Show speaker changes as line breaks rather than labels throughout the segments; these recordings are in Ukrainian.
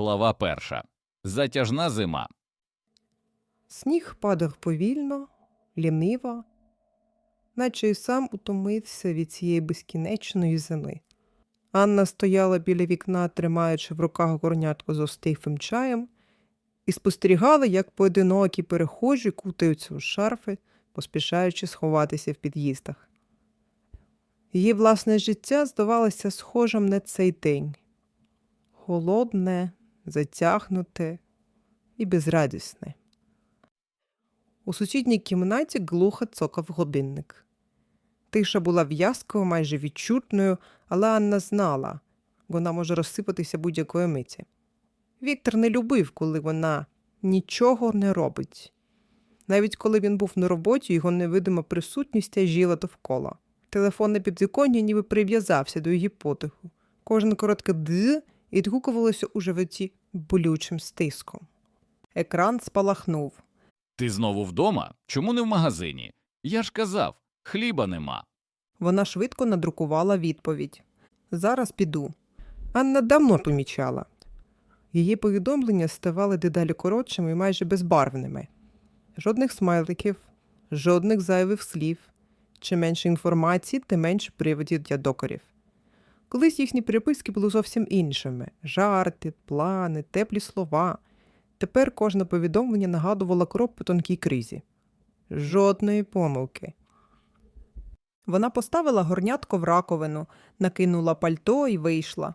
Глава перша. Затяжна зима.
Сніг падав повільно, ліниво, наче й сам утомився від цієї безкінечної зими. Анна стояла біля вікна, тримаючи в руках горнятку з остивим чаєм, і спостерігала, як поодинокі перехожі кутаються у шарфи, поспішаючи сховатися в під'їздах. Її власне життя здавалося схожим на цей день холодне, затягнуте і безрадісне. У сусідній кімнаті глухо цокав годинник. Тиша була в'язкою, майже відчутною, але Анна знала, вона може розсипатися будь-якої миті. Віктор не любив, коли вона нічого не робить. Навіть коли він був на роботі, його невидима присутність тяжіла довкола. Телефон на підвіконні ніби прив'язався до її потиху. Кожен коротке «д» відгукувалося у животі болючим стиском. Екран спалахнув.
Ти знову вдома? Чому не в магазині? Я ж казав, хліба нема.
Вона швидко надрукувала відповідь. Зараз піду. Анна давно помічала. Її повідомлення ставали дедалі коротшими і майже безбарвними. Жодних смайликів, жодних зайвих слів. Чим менше інформації, тим менше приводів для докорів. Колись їхні переписки були зовсім іншими жарти, плани, теплі слова. Тепер кожне повідомлення нагадувало крок по тонкій кризі. Жодної помилки. Вона поставила горнятко в раковину, накинула пальто і вийшла.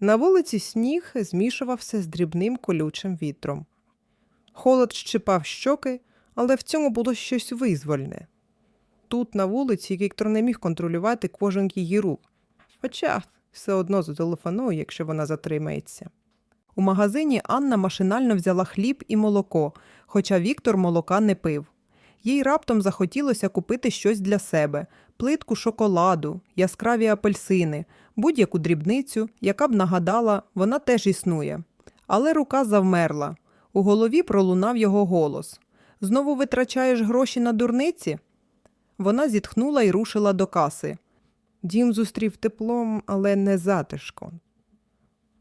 На вулиці сніг змішувався з дрібним колючим вітром. Холод щипав щоки, але в цьому було щось визвольне. Тут, на вулиці, Віктор не міг контролювати кожен її рух, хоча все одно зателефонує, якщо вона затримається. У магазині Анна машинально взяла хліб і молоко, хоча Віктор молока не пив. Їй раптом захотілося купити щось для себе плитку шоколаду, яскраві апельсини, будь-яку дрібницю, яка б нагадала, вона теж існує. Але рука завмерла. У голові пролунав його голос Знову витрачаєш гроші на дурниці? Вона зітхнула і рушила до каси. Дім зустрів теплом, але не затишком.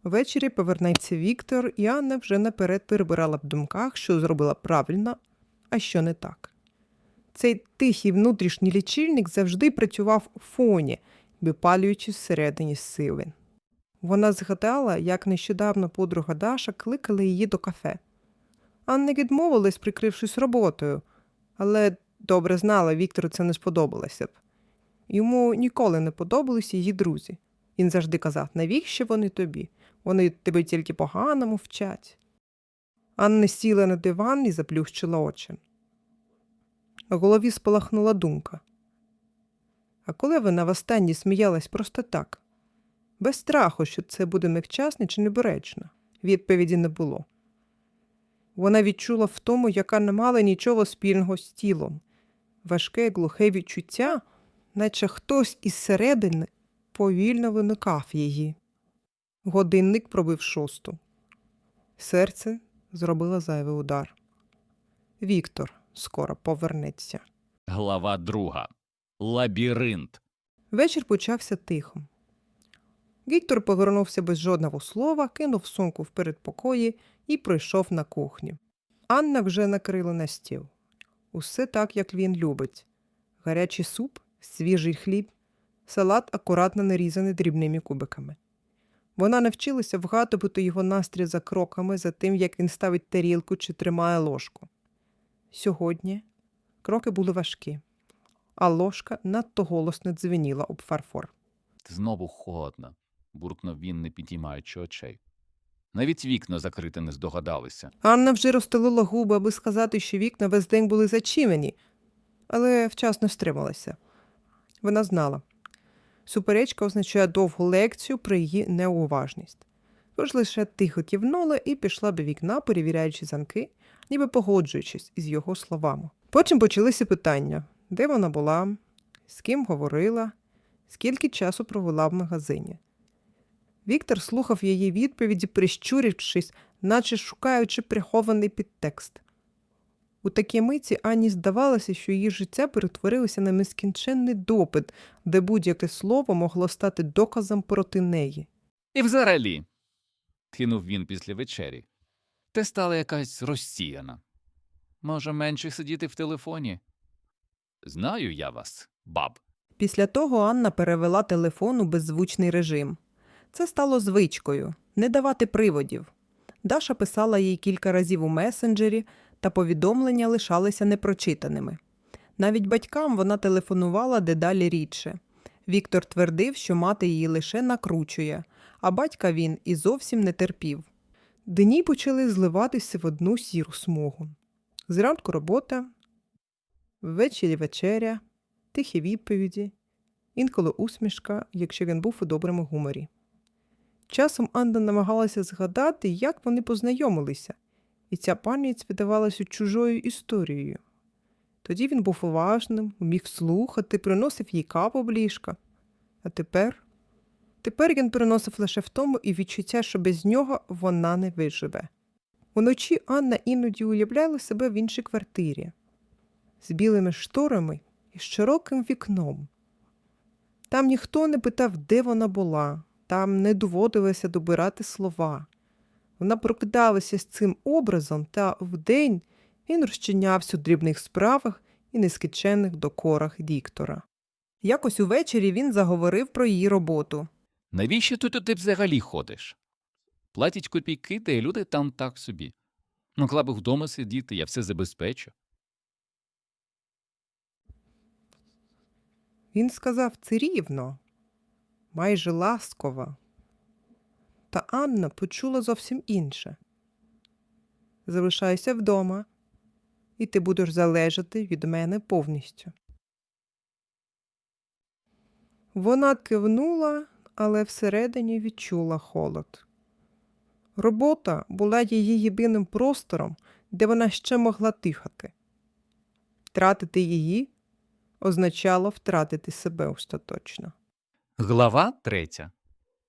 Ввечері повернеться Віктор, і Анна вже наперед перебирала в думках, що зробила правильно, а що не так. Цей тихий внутрішній лічильник завжди працював у фоні, випалюючи всередині сили. Вона згадала, як нещодавно подруга Даша кликала її до кафе. Анна відмовилась, прикрившись роботою, але добре знала, Віктору це не сподобалося б. Йому ніколи не подобалися її друзі. Він завжди казав, навіщо вони тобі? Вони тебе тільки поганому вчать. Анна сіла на диван і заплющила очі. У голові спалахнула думка. А коли вона востаннє сміялась просто так, без страху, що це буде невчасно чи неберечно, відповіді не було. Вона відчула в тому, яка не мала нічого спільного з тілом, важке глухе відчуття, наче хтось із середини повільно виникав її. Годинник пробив шосту. Серце зробило зайвий удар. Віктор скоро повернеться.
Глава друга. Лабіринт.
Вечір почався тихо. Віктор повернувся без жодного слова, кинув сумку в передпокої і прийшов на кухню. Анна вже накрила на стіл. Усе так, як він любить: гарячий суп, свіжий хліб, салат акуратно нарізаний дрібними кубиками. Вона навчилася вгадувати його настрій за кроками, за тим, як він ставить тарілку чи тримає ложку. Сьогодні кроки були важкі, а ложка надто голосно дзвеніла об фарфор.
Знову холодно, буркнув він, не підіймаючи очей. Навіть вікна закрити не здогадалися.
Анна вже розстелила губи, аби сказати, що вікна весь день були зачинені, але вчасно стрималася. Вона знала. Суперечка означає довгу лекцію про її неуважність. Тож лише тихо кивнула і пішла до вікна, перевіряючи замки, ніби погоджуючись із його словами. Потім почалися питання, де вона була, з ким говорила, скільки часу провела в магазині. Віктор слухав її відповіді, прищурившись, наче шукаючи прихований підтекст. У такій миті Анні здавалося, що її життя перетворилося на нескінченний допит, де будь-яке слово могло стати доказом проти неї.
І взагалі, кинув він після вечері. Ти стала якась розсіяна. Може, менше сидіти в телефоні? Знаю я вас, баб.
Після того Анна перевела телефон у беззвучний режим. Це стало звичкою не давати приводів. Даша писала їй кілька разів у месенджері, та повідомлення лишалися непрочитаними. Навіть батькам вона телефонувала дедалі рідше. Віктор твердив, що мати її лише накручує, а батька він і зовсім не терпів. Дні почали зливатися в одну сіру смугу. Зранку робота, ввечері вечеря, тихі відповіді, інколи усмішка, якщо він був у доброму гуморі. Часом Анна намагалася згадати, як вони познайомилися, і ця пам'ять видавалася чужою історією. Тоді він був уважним, міг слухати, приносив їй каву в ліжка. А тепер? Тепер він приносив лише втому і відчуття, що без нього вона не виживе. Уночі Анна іноді уявляла себе в іншій квартирі з білими шторами і з широким вікном. Там ніхто не питав, де вона була, там не доводилося добирати слова. Вона прокидалася з цим образом, та вдень він розчинявся у дрібних справах і нескінченних докорах Віктора. Якось увечері він заговорив про її роботу.
Навіщо ти туди взагалі ходиш? Платять копійки, та й люди там так собі. Могла б вдома сидіти, я все забезпечу.
Він сказав це рівно, майже ласково. Та Анна почула зовсім інше. Залишайся вдома, і ти будеш залежати від мене повністю. Вона кивнула, але всередині відчула холод. Робота була її єдиним простором, де вона ще могла тихати. Втратити її означало втратити себе остаточно.
Глава третя.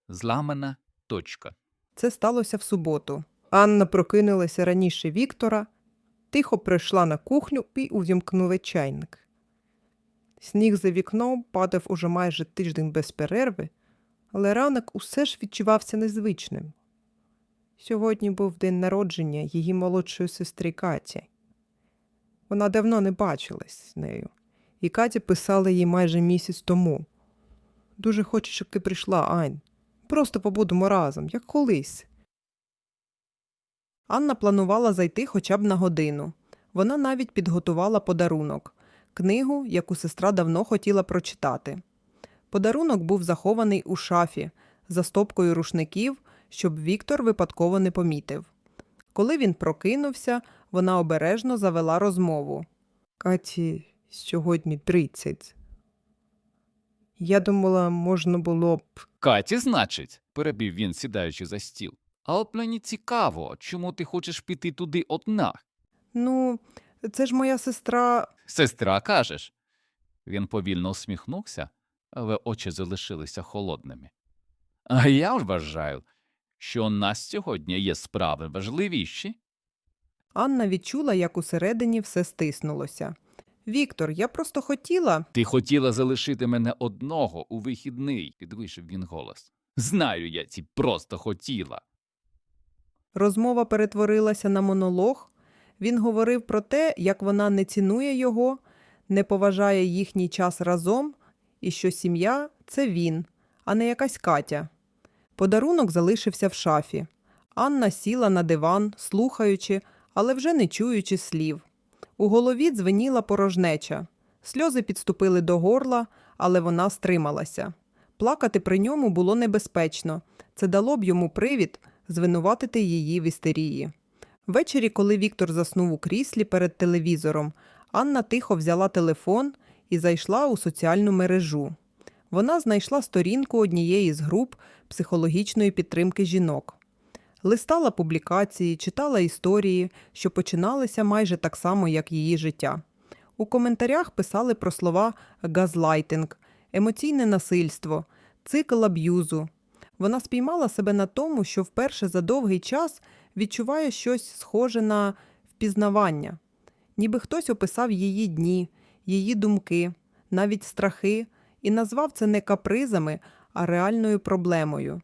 Зламана точка.
Це сталося в суботу. Анна прокинулася раніше Віктора, тихо прийшла на кухню і увімкнула чайник. Сніг за вікном падав уже майже тиждень без перерви, але ранок усе ж відчувався незвичним. Сьогодні був день народження її молодшої сестри Каті. Вона давно не бачилась з нею, і Катя писала їй майже місяць тому. Дуже хочу, щоб ти прийшла, Ань. Просто побудемо разом, як колись. Анна планувала зайти хоча б на годину. Вона навіть підготувала подарунок книгу, яку сестра давно хотіла прочитати. Подарунок був захований у шафі за стопкою рушників, щоб Віктор випадково не помітив. Коли він прокинувся, вона обережно завела розмову. Каті, сьогодні тридцять. Я думала, можна було б.
Каті, значить, перебив він, сідаючи за стіл. А от мені цікаво, чому ти хочеш піти туди одна?
Ну, це ж моя сестра.
Сестра, кажеш. Він повільно усміхнувся, але очі залишилися холодними. А я вважаю, що у нас сьогодні є справи важливіші.
Анна відчула, як усередині все стиснулося. Віктор, я просто хотіла.
Ти хотіла залишити мене одного у вихідний, підвищив він голос. Знаю я ці просто хотіла.
Розмова перетворилася на монолог. Він говорив про те, як вона не цінує його, не поважає їхній час разом, і що сім'я це він, а не якась Катя. Подарунок залишився в шафі. Анна сіла на диван, слухаючи, але вже не чуючи слів. У голові дзвеніла порожнеча. Сльози підступили до горла, але вона стрималася. Плакати при ньому було небезпечно. Це дало б йому привід звинуватити її в істерії. Ввечері, коли Віктор заснув у кріслі перед телевізором, Анна тихо взяла телефон і зайшла у соціальну мережу. Вона знайшла сторінку однієї з груп психологічної підтримки жінок. Листала публікації, читала історії, що починалися майже так само, як її життя. У коментарях писали про слова газлайтинг, емоційне насильство, цикл аб'юзу. Вона спіймала себе на тому, що вперше за довгий час відчуває щось схоже на впізнавання, ніби хтось описав її дні, її думки, навіть страхи, і назвав це не капризами, а реальною проблемою.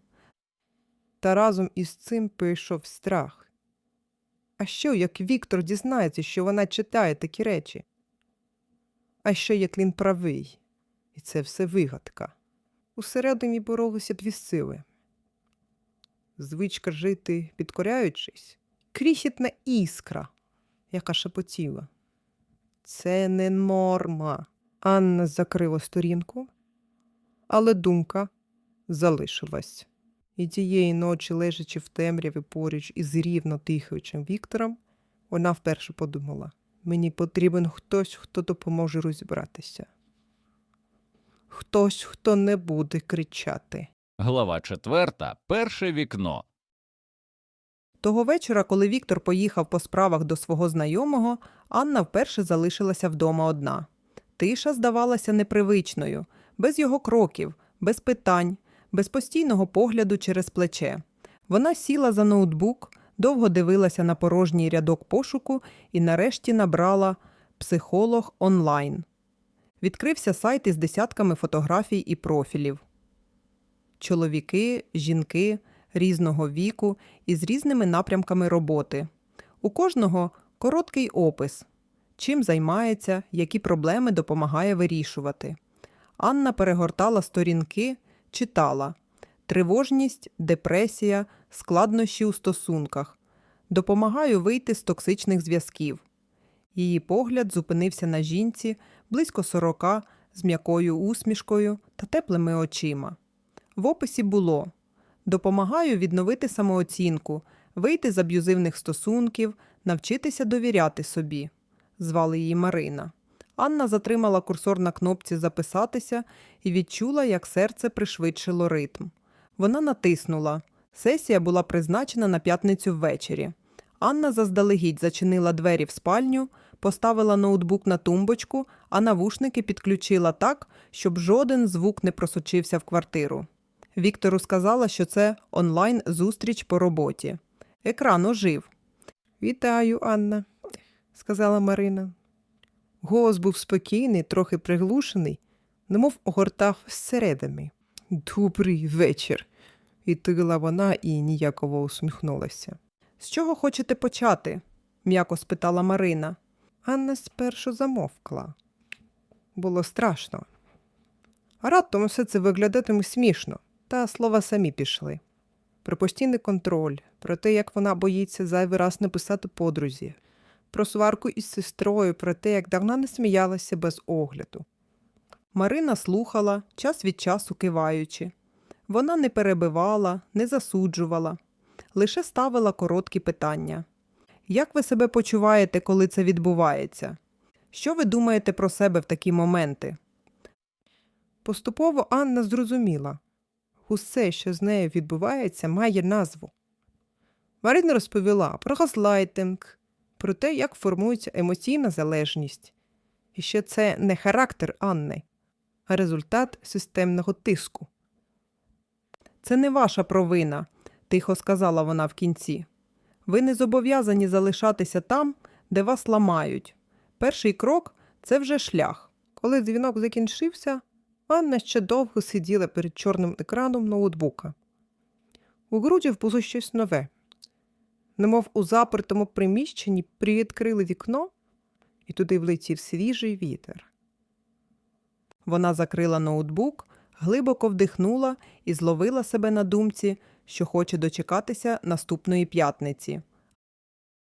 Та разом із цим прийшов страх. А що, як Віктор дізнається, що вона читає такі речі? А що, як він правий? І це все вигадка. Усередині боролися дві сили. Звичка жити, підкоряючись, крихітна іскра, яка шепотіла. Це не норма. Анна закрила сторінку, але думка залишилась. І тієї ночі, лежачи в темряві поруч із рівно тихаючим Віктором, вона вперше подумала: мені потрібен хтось, хто допоможе розібратися. Хтось, хто не буде кричати.
Глава четверта. Перше вікно.
Того вечора, коли Віктор поїхав по справах до свого знайомого, Анна вперше залишилася вдома одна. Тиша здавалася непривичною, без його кроків, без питань, без постійного погляду через плече. Вона сіла за ноутбук, довго дивилася на порожній рядок пошуку і нарешті набрала психолог онлайн. Відкрився сайт із десятками фотографій і профілів. Чоловіки, жінки різного віку і з різними напрямками роботи. У кожного короткий опис, чим займається, які проблеми допомагає вирішувати. Анна перегортала сторінки, читала тривожність, депресія, складнощі у стосунках. Допомагаю вийти з токсичних зв'язків. Її погляд зупинився на жінці близько сорока з м'якою усмішкою та теплими очима. В описі було Допомагаю відновити самооцінку, вийти з аб'юзивних стосунків, навчитися довіряти собі. Звали її Марина. Анна затримала курсор на кнопці Записатися і відчула, як серце пришвидшило ритм. Вона натиснула. Сесія була призначена на п'ятницю ввечері. Анна заздалегідь зачинила двері в спальню, поставила ноутбук на тумбочку, а навушники підключила так, щоб жоден звук не просочився в квартиру. Віктору сказала, що це онлайн-зустріч по роботі. Екран ожив. Вітаю, Анна, сказала Марина. Голос був спокійний, трохи приглушений, немов огортав зсередини. Добрий вечір, відповіла вона і ніяково усміхнулася. З чого хочете почати? м'яко спитала Марина. Анна спершу замовкла. Було страшно. А раптом все це виглядатиме смішно, та слова самі пішли. Про постійний контроль, про те, як вона боїться зайвий раз написати подрузі, про сварку із сестрою, про те, як давно не сміялася без огляду. Марина слухала, час від часу киваючи. Вона не перебивала, не засуджувала, лише ставила короткі питання. Як ви себе почуваєте, коли це відбувається? Що ви думаєте про себе в такі моменти? Поступово Анна зрозуміла усе, що з нею відбувається, має назву. Марина розповіла про газлайтинг, про те, як формується емоційна залежність. І що це не характер Анни, а результат системного тиску. Це не ваша провина, тихо сказала вона в кінці. Ви не зобов'язані залишатися там, де вас ламають. Перший крок це вже шлях. Коли дзвінок закінчився, Анна ще довго сиділа перед чорним екраном ноутбука. У груді було щось нове. Немов у запертому приміщенні привідкрили вікно, і туди влетів свіжий вітер. Вона закрила ноутбук, глибоко вдихнула і зловила себе на думці, що хоче дочекатися наступної п'ятниці.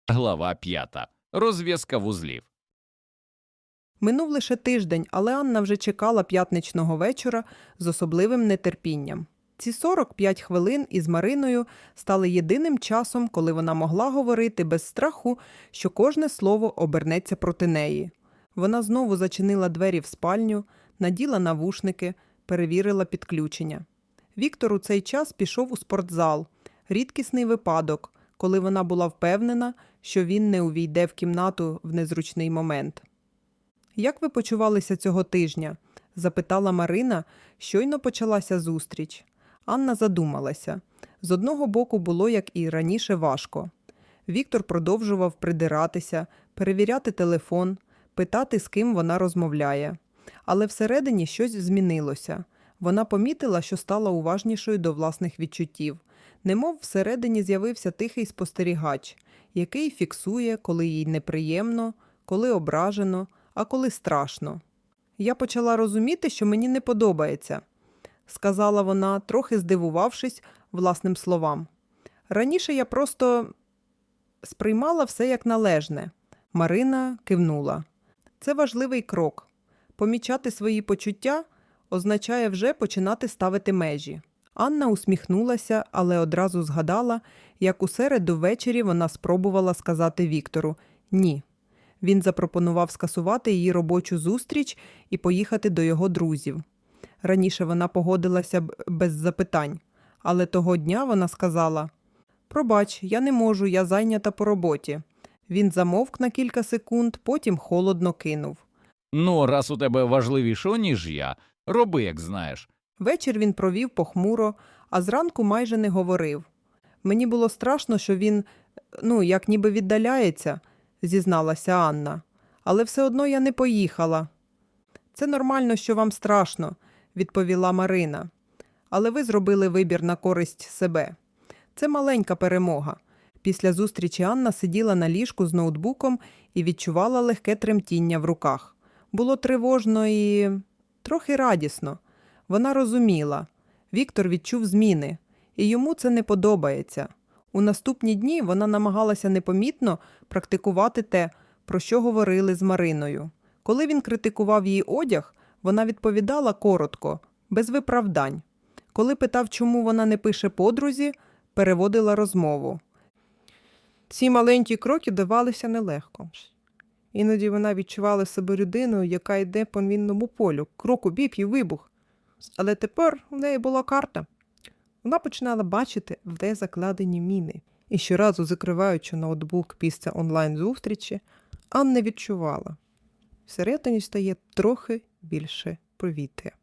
Глава п'ята. Розв'язка вузлів.
Минув лише тиждень, але Анна вже чекала п'ятничного вечора з особливим нетерпінням. Ці 45 хвилин із Мариною стали єдиним часом, коли вона могла говорити без страху, що кожне слово обернеться проти неї. Вона знову зачинила двері в спальню, наділа навушники, перевірила підключення. Віктор у цей час пішов у спортзал. Рідкісний випадок, коли вона була впевнена, що він не увійде в кімнату в незручний момент. Як ви почувалися цього тижня? запитала Марина, щойно почалася зустріч. Анна задумалася. З одного боку було, як і раніше, важко. Віктор продовжував придиратися, перевіряти телефон, питати, з ким вона розмовляє. Але всередині щось змінилося. Вона помітила, що стала уважнішою до власних відчуттів. Немов всередині з'явився тихий спостерігач, який фіксує, коли їй неприємно, коли ображено, а коли страшно. Я почала розуміти, що мені не подобається, сказала вона, трохи здивувавшись власним словам. Раніше я просто сприймала все як належне. Марина кивнула. Це важливий крок. Помічати свої почуття означає вже починати ставити межі. Анна усміхнулася, але одразу згадала, як у середу ввечері вона спробувала сказати Віктору ні. Він запропонував скасувати її робочу зустріч і поїхати до його друзів. Раніше вона погодилася б без запитань, але того дня вона сказала: Пробач, я не можу, я зайнята по роботі. Він замовк на кілька секунд, потім холодно кинув.
Ну, раз у тебе важливіше, ніж я, роби, як знаєш.
Вечір він провів похмуро, а зранку майже не говорив. Мені було страшно, що він, ну, як ніби віддаляється, зізналася Анна. Але все одно я не поїхала. Це нормально, що вам страшно, відповіла Марина. Але ви зробили вибір на користь себе. Це маленька перемога. Після зустрічі Анна сиділа на ліжку з ноутбуком і відчувала легке тремтіння в руках. Було тривожно і трохи радісно. Вона розуміла. Віктор відчув зміни, і йому це не подобається. У наступні дні вона намагалася непомітно практикувати те, про що говорили з Мариною. Коли він критикував її одяг, вона відповідала коротко, без виправдань. Коли питав, чому вона не пише подрузі, переводила розмову. Ці маленькі кроки давалися нелегко. Іноді вона відчувала себе людиною, яка йде по мінному полю, крок у бік і вибух. Але тепер у неї була карта. Вона починала бачити, де закладені міни. І щоразу, закриваючи ноутбук після онлайн-зустрічі, Анна відчувала. Всередині стає трохи більше повітря.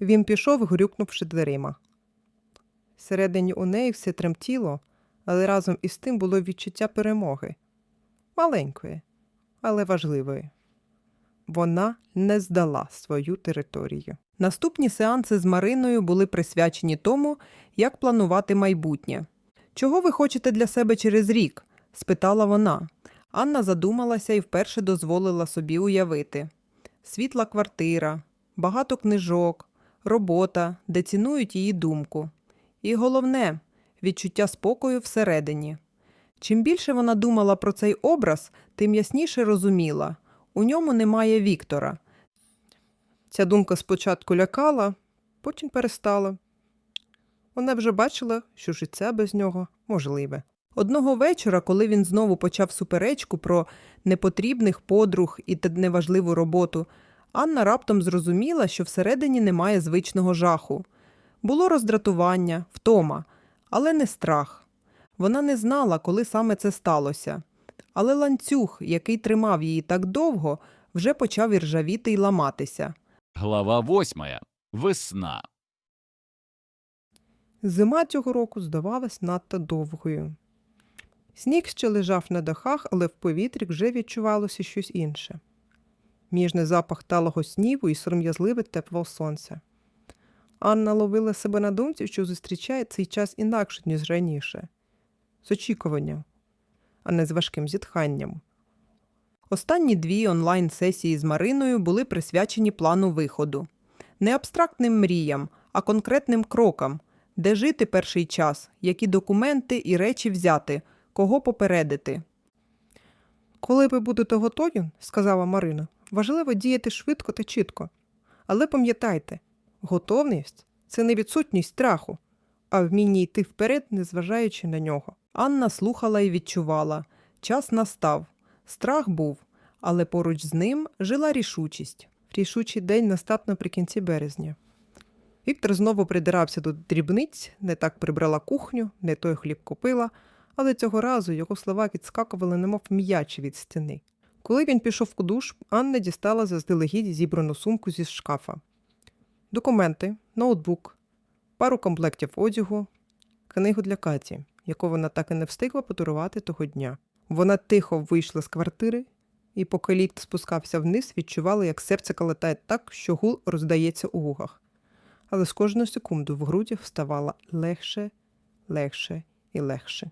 Він пішов, грюкнувши дверима. Всередині у неї все тремтіло, але разом із тим було відчуття перемоги. Маленької, але важливої. Вона не здала свою територію. Наступні сеанси з Мариною були присвячені тому, як планувати майбутнє. Чого ви хочете для себе через рік? спитала вона. Анна задумалася і вперше дозволила собі уявити: світла квартира, багато книжок, робота, де цінують її думку. І головне відчуття спокою всередині. Чим більше вона думала про цей образ, тим ясніше розуміла у ньому немає Віктора. Ця думка спочатку лякала, потім перестала. Вона вже бачила, що життя без нього можливе. Одного вечора, коли він знову почав суперечку про непотрібних подруг і неважливу роботу, Анна раптом зрозуміла, що всередині немає звичного жаху. Було роздратування, втома, але не страх. Вона не знала, коли саме це сталося. Але ланцюг, який тримав її так довго, вже почав іржавіти й ламатися.
Глава восьмая. Весна.
Зима цього року здавалась надто довгою. Сніг ще лежав на дахах, але в повітрі вже відчувалося щось інше. Ніжний запах талого снігу і сором'язливе тепло сонця. Анна ловила себе на думці, що зустрічає цей час інакше, ніж раніше, з очікуванням, а не з важким зітханням. Останні дві онлайн-сесії з Мариною були присвячені плану виходу. Не абстрактним мріям, а конкретним крокам, де жити перший час, які документи і речі взяти, кого попередити. Коли ви будете готові, сказала Марина, важливо діяти швидко та чітко. Але пам'ятайте, готовність це не відсутність страху, а вміння йти вперед, незважаючи на нього. Анна слухала і відчувала. Час настав. Страх був, але поруч з ним жила рішучість. Рішучий день настав наприкінці березня. Віктор знову придирався до дрібниць, не так прибрала кухню, не той хліб купила, але цього разу його слова відскакували, немов м'ячі від стіни. Коли він пішов у душ, Анна дістала заздалегідь зібрану сумку зі шкафа. Документи, ноутбук, пару комплектів одягу, книгу для Каті, яку вона так і не встигла подарувати того дня. Вона тихо вийшла з квартири і, поки ліфт спускався вниз, відчувала, як серце калатає так, що гул роздається у вухах. Але з кожну секунду в грудях вставало легше, легше і легше.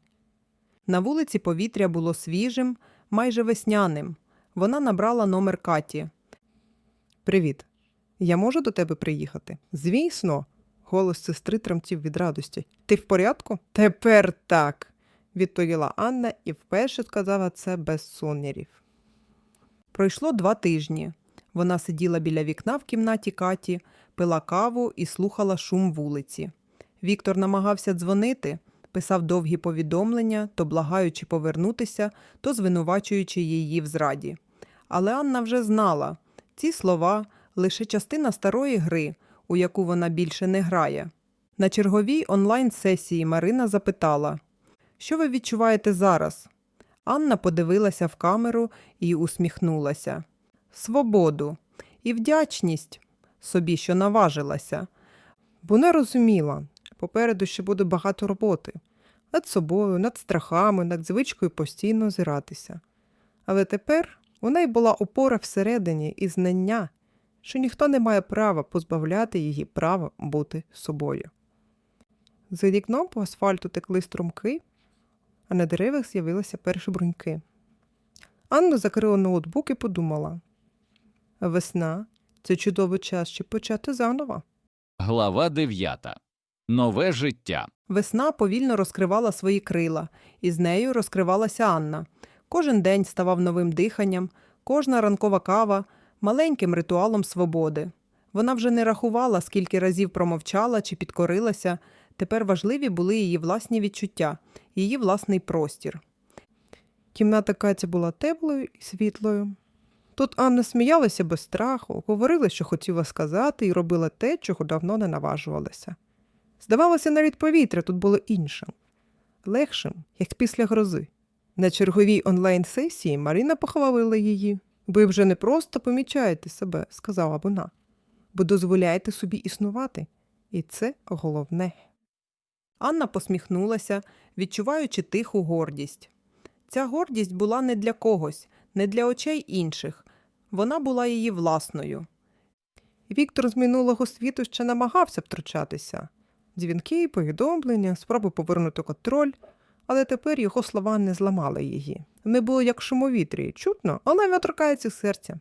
На вулиці повітря було свіжим, майже весняним. Вона набрала номер Каті. Привіт. Я можу до тебе приїхати? Звісно. Голос сестри тремтів від радості. Ти в порядку? Тепер так, відповіла Анна і вперше сказала це без сумнівів. Пройшло два тижні. Вона сиділа біля вікна в кімнаті Каті, пила каву і слухала шум вулиці. Віктор намагався дзвонити, писав довгі повідомлення, то благаючи повернутися, то звинувачуючи її в зраді. Але Анна вже знала ці слова лише частина старої гри, у яку вона більше не грає. На черговій онлайн-сесії Марина запитала: Що ви відчуваєте зараз? Анна подивилася в камеру і усміхнулася. Свободу і вдячність собі, що наважилася. Вона розуміла, попереду ще буде багато роботи над собою, над страхами, над звичкою постійно озиратися. Але тепер у неї була опора всередині і знання, що ніхто не має права позбавляти її права бути собою. За вікном по асфальту текли струмки, а на деревах з'явилися перші бруньки. Анна закрила ноутбук і подумала: весна це чудовий час, щоб почати заново.
Глава дев'ята. Нове життя.
Весна повільно розкривала свої крила, і з нею розкривалася Анна. Кожен день ставав новим диханням, кожна ранкова кава маленьким ритуалом свободи. Вона вже не рахувала, скільки разів промовчала чи підкорилася. Тепер важливі були її власні відчуття, її власний простір. Кімната Каті була теплою і світлою. Тут Анна сміялася без страху, говорила, що хотіла сказати, і робила те, чого давно не наважувалася. Здавалося, навіть повітря тут було іншим, легшим, як після грози. На черговій онлайн-сесії Марина похвалила її. Ви вже не просто помічаєте себе, сказала вона. бо дозволяєте собі існувати. І це головне. Анна посміхнулася, відчуваючи тиху гордість. Ця гордість була не для когось, не для очей інших. Вона була її власною. Віктор з минулого світу ще намагався втручатися. Дзвінки, повідомлення, спроби повернути контроль, але тепер його слова не зламали її. Вони були як шумовітрі, чутно, але не торкається серця.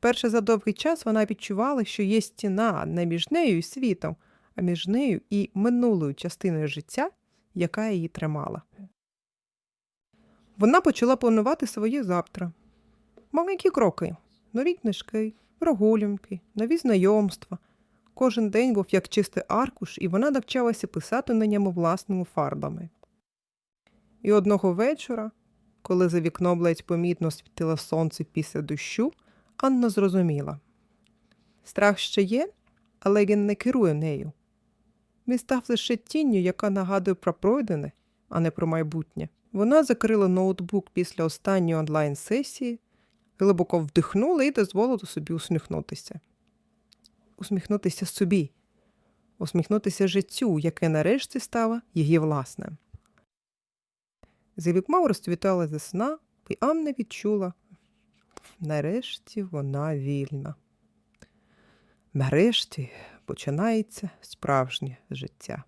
Перше за довгий час вона відчувала, що є стіна не між нею і світом, а між нею і минулою частиною життя, яка її тримала. Вона почала планувати своє завтра. Маленькі кроки, нові книжки, прогулянки, нові знайомства. Кожен день був як чистий аркуш, і вона навчалася писати на ньому власними фарбами. І одного вечора, коли за вікном ледь помітно світило сонце після дощу, Анна зрозуміла. Страх ще є, але він не керує нею. Він став лише тінню, яка нагадує про пройдене, а не про майбутнє. Вона закрила ноутбук після останньої онлайн-сесії, глибоко вдихнула і дозволила собі усміхнутися. Усміхнутися собі, усміхнутися життю, яке нарешті стало її власним. За вікном розцвітала весна, і Амна відчула. Нарешті вона вільна. Нарешті починається справжнє життя.